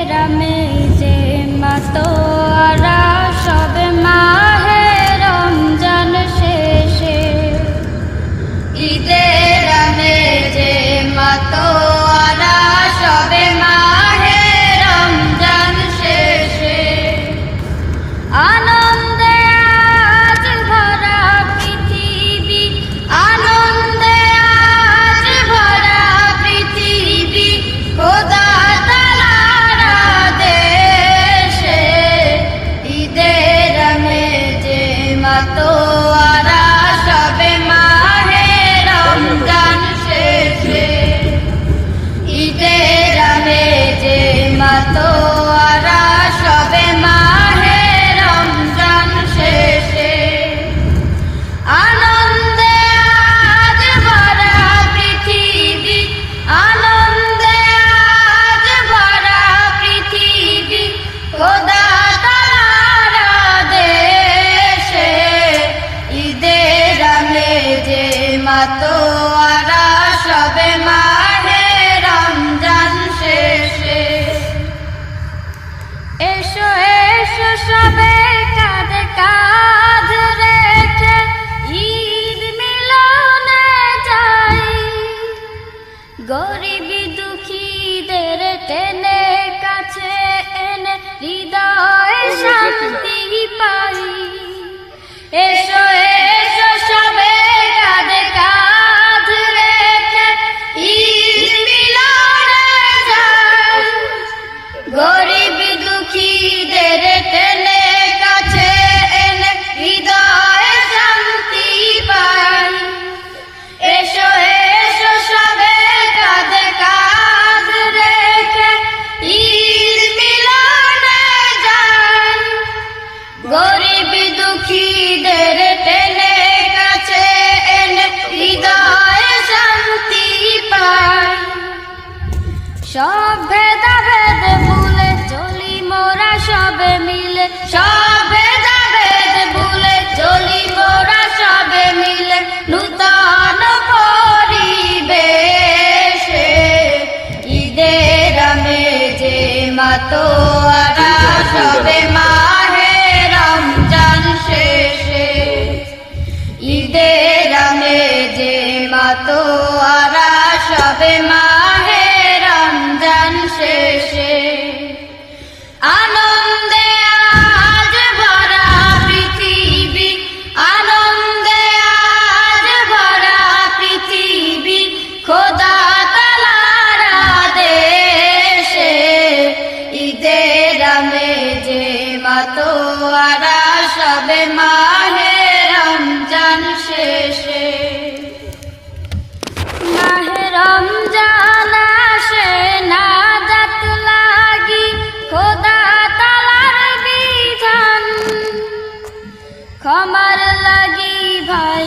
era me se mató. দুঃখীদের তেনে কাছে এনে হৃদয় শান্তি পাই। জোয়ারা সবে মাহে রমজান শেষে। আনন্দে আজ ভরা পৃথিবী, আনন্দে আজ ভরা পৃথিবী, খোদা তালার দেশে ঈদের মে যে মাতো আরা সবে মাহে ক্ষমার লাগি ভাই